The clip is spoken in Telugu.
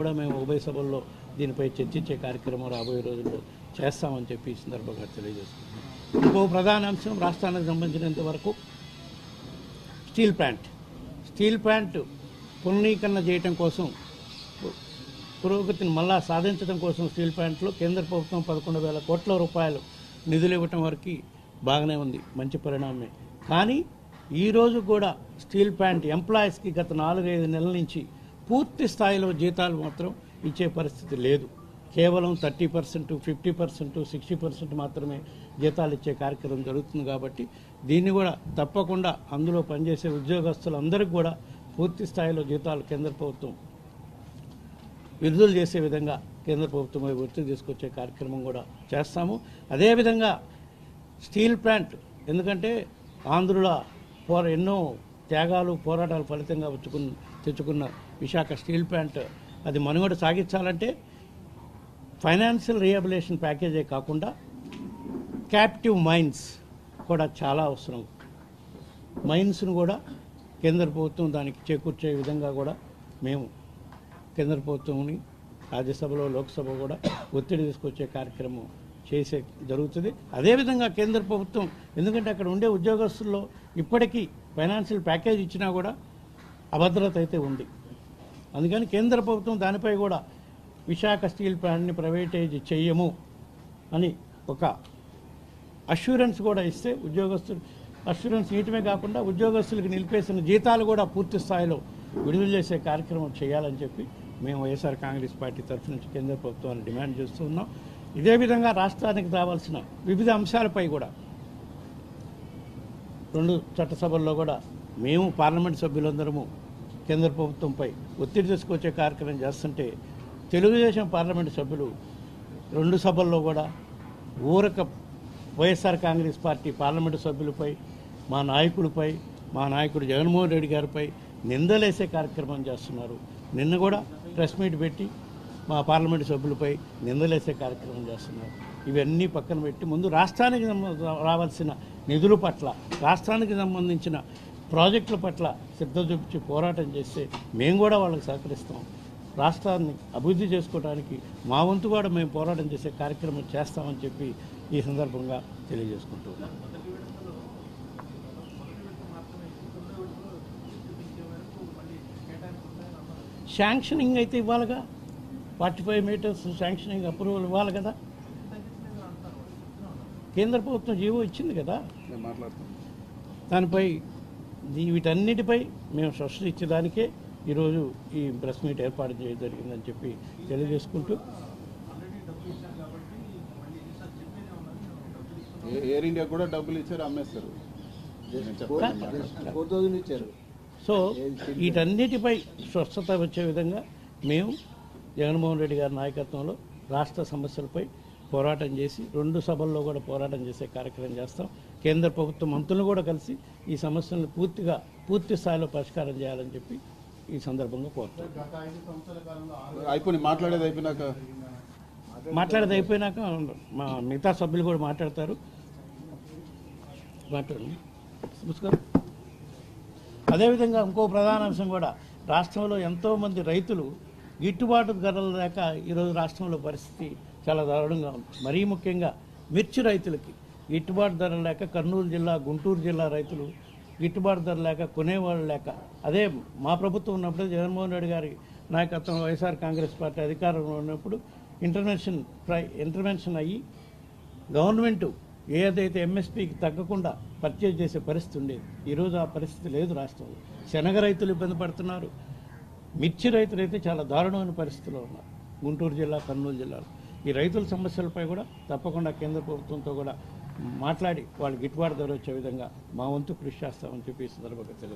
కూడా మేము ఉభయ సభల్లో దీనిపై చర్చించే కార్యక్రమం రాబోయే రోజుల్లో చేస్తామని చెప్పి ఈ సందర్భంగా తెలియజేస్తున్నాం ఇంకో ప్రధాన అంశం రాష్ట్రానికి సంబంధించినంత వరకు స్టీల్ ప్లాంట్. స్టీల్ ప్లాంట్ పునరీకరణ చేయటం కోసం పురోగతిని మళ్ళా సాధించడం కోసం స్టీల్ ప్లాంట్లో కేంద్ర ప్రభుత్వం పదకొండు వేల కోట్ల రూపాయలు నిధులు ఇవ్వటం వరకు బాగానే ఉంది మంచి పరిణామమే కానీ ఈరోజు కూడా స్టీల్ ప్లాంట్ ఎంప్లాయీస్కి గత నాలుగైదు నెలల నుంచి పూర్తి స్థాయిలో జీతాలు మాత్రం ఇచ్చే పరిస్థితి లేదు. కేవలం thirty percent fifty percent sixty percent మాత్రమే జీతాలు ఇచ్చే కార్యక్రమం జరుగుతుంది కాబట్టి దీన్ని కూడా తప్పకుండా అందులో పనిచేసే ఉద్యోగస్తులందరికీ కూడా పూర్తి స్థాయిలో జీతాలు కేంద్ర ప్రభుత్వం విడుదల చేసే విధంగా కేంద్ర ప్రభుత్వం ఒత్తిడి తీసుకొచ్చే కార్యక్రమం కూడా చేస్తాము. అదేవిధంగా స్టీల్ ప్లాంట్ ఎందుకంటే ఆంధ్రుల పోరా ఎన్నో త్యాగాలు పోరాటాల ఫలితంగా వచ్చుకున్న తెచ్చుకున్న విశాఖ స్టీల్ ప్లాంట్ అది మనుగడ సాగించాలంటే ఫైనాన్షియల్ రీహాబిలేషన్ ప్యాకేజే కాకుండా క్యాప్టివ్ మైన్స్ కూడా చాలా అవసరం. మైన్స్ను కూడా కేంద్ర ప్రభుత్వం దానికి చేకూర్చే విధంగా కూడా మేము కేంద్ర ప్రభుత్వంని రాజ్యసభలో లోక్సభ కూడా ఒత్తిడి తీసుకొచ్చే కార్యక్రమం చేసే జరుగుతుంది. అదేవిధంగా కేంద్ర ప్రభుత్వం ఎందుకంటే అక్కడ ఉండే ఉద్యోగస్తుల్లో ఇప్పటికీ ఫైనాన్షియల్ ప్యాకేజ్ ఇచ్చినా కూడా అభద్రత అయితే ఉంది. అందుకని కేంద్ర ప్రభుత్వం దానిపై కూడా విశాఖ స్టీల్ ప్లాంట్ని ప్రైవేటైజ్ చెయ్యము అని ఒక అష్యూరెన్స్ కూడా ఇస్తే ఉద్యోగస్తులు అష్యూరెన్స్ ఇయటమే కాకుండా ఉద్యోగస్తులకు నిలిపేసిన జీతాలు కూడా పూర్తి స్థాయిలో విడుదల చేసే కార్యక్రమం చేయాలని చెప్పి మేము వైఎస్ఆర్ కాంగ్రెస్ పార్టీ తరఫు నుంచి కేంద్ర ప్రభుత్వాన్ని డిమాండ్ చేస్తూ ఉన్నాం. ఇదే విధంగా రాష్ట్రానికి రావాల్సిన వివిధ అంశాలపై కూడా రెండు చట్టసభల్లో కూడా మేము పార్లమెంట్ సభ్యులందరము కేంద్ర ప్రభుత్వంపై ఒత్తిడి తీసుకొచ్చే కార్యక్రమం చేస్తుంటే తెలుగుదేశం పార్లమెంట్ సభ్యులు రెండు సభల్లో కూడా ఊరక వైఎస్ఆర్ కాంగ్రెస్ పార్టీ పార్లమెంటు సభ్యులపై మా నాయకుడిపై మా నాయకుడు జగన్మోహన్ రెడ్డి గారిపై నిందలేసే కార్యక్రమం చేస్తున్నారు. నిన్న కూడా ప్రెస్ మీట్ పెట్టి మా పార్లమెంటు సభ్యులపై నిందలేసే కార్యక్రమం చేస్తున్నారు. ఇవన్నీ పక్కన పెట్టి ముందు రాష్ట్రానికి రావాల్సిన నిధుల పట్ల రాష్ట్రానికి సంబంధించిన ప్రాజెక్టుల పట్ల శ్రద్ధ చూపించి పోరాటం చేస్తే మేము కూడా వాళ్ళకి సహకరిస్తాం. రాష్ట్రాన్ని అభివృద్ధి చేసుకోవడానికి మా వంతు కూడా మేము పోరాటం చేసే కార్యక్రమం చేస్తామని చెప్పి ఈ సందర్భంగా తెలియజేసుకుంటున్నాం శాంక్షనింగ్ అయితే ఇవ్వాలిగా. Forty five metres sanctioning approval ఇవ్వాలి కదా. కేంద్ర ప్రభుత్వం జీవో ఇచ్చింది కదా. దానిపై వీటన్నిటిపై మేము స్పష్టత ఇచ్చేదానికే ఈరోజు ఈ ప్రెస్ మీట్ ఏర్పాటు చేయడం జరిగిందని చెప్పి తెలియజేసుకుంటూ. ఎయిర్ ఇండియా కూడా డబ్బులు ఇచ్చారు అమ్మేస్తారు. ఇచ్చారు. సో వీటన్నిటిపై స్వస్థత వచ్చే విధంగా మేము జగన్మోహన్ రెడ్డి గారి నాయకత్వంలో రాష్ట్ర సమస్యలపై పోరాటం చేసి రెండు సభల్లో కూడా పోరాటం చేసే కార్యక్రమం చేస్తాం. కేంద్ర ప్రభుత్వ మంత్రులను కూడా కలిసి ఈ సమస్యలను పూర్తిగా పూర్తి స్థాయిలో పరిష్కారం చేయాలని చెప్పి ఈ సందర్భంగా కోరుతాం అయిపోయి మాట్లాడేది అయిపోయినాక? మాట్లాడేది అయిపోయినాక మా మిగతా సభ్యులు కూడా మాట్లాడతారు. మాట్లాడండి. నమస్కారం. అదేవిధంగా ఇంకో ప్రధాన అంశం కూడా రాష్ట్రంలో ఎంతోమంది రైతులు గిట్టుబాటు ధరలు లేక ఈరోజు రాష్ట్రంలో పరిస్థితి చాలా దారుణంగా ఉంది. మరీ ముఖ్యంగా మిర్చి రైతులకి. గిట్టుబాటు ధర లేక కర్నూలు జిల్లా గుంటూరు జిల్లా రైతులు గిట్టుబాటు ధర లేక కొనేవాళ్ళు లేక అదే మా ప్రభుత్వం ఉన్నప్పుడు జగన్మోహన్ రెడ్డి గారి నాయకత్వం వైఎస్ఆర్ కాంగ్రెస్ పార్టీ అధికారంలో ఉన్నప్పుడు ఇంటర్వెన్షన్ ప్రై ఇంటర్వెన్షన్ అయ్యి గవర్నమెంట్ ఏదైతే ఎంఎస్పీకి తగ్గకుండా పర్చేజ్ చేసే పరిస్థితి ఉండేది. ఈరోజు ఆ పరిస్థితి లేదు రాష్ట్రంలో. శనగ రైతులు ఇబ్బంది పడుతున్నారు. మిర్చి రైతులు అయితే చాలా దారుణమైన పరిస్థితిలో ఉన్నారు. గుంటూరు జిల్లా కర్నూలు జిల్లాలో. ఈ రైతుల సమస్యలపై కూడా తప్పకుండా కేంద్ర ప్రభుత్వంతో కూడా మాట్లాడి వాళ్ళు గిట్టుబాటు ధర వచ్చే విధంగా మా వంతు కృషి చేస్తామని చెప్పి ఈ సందర్భంగా తెలియదు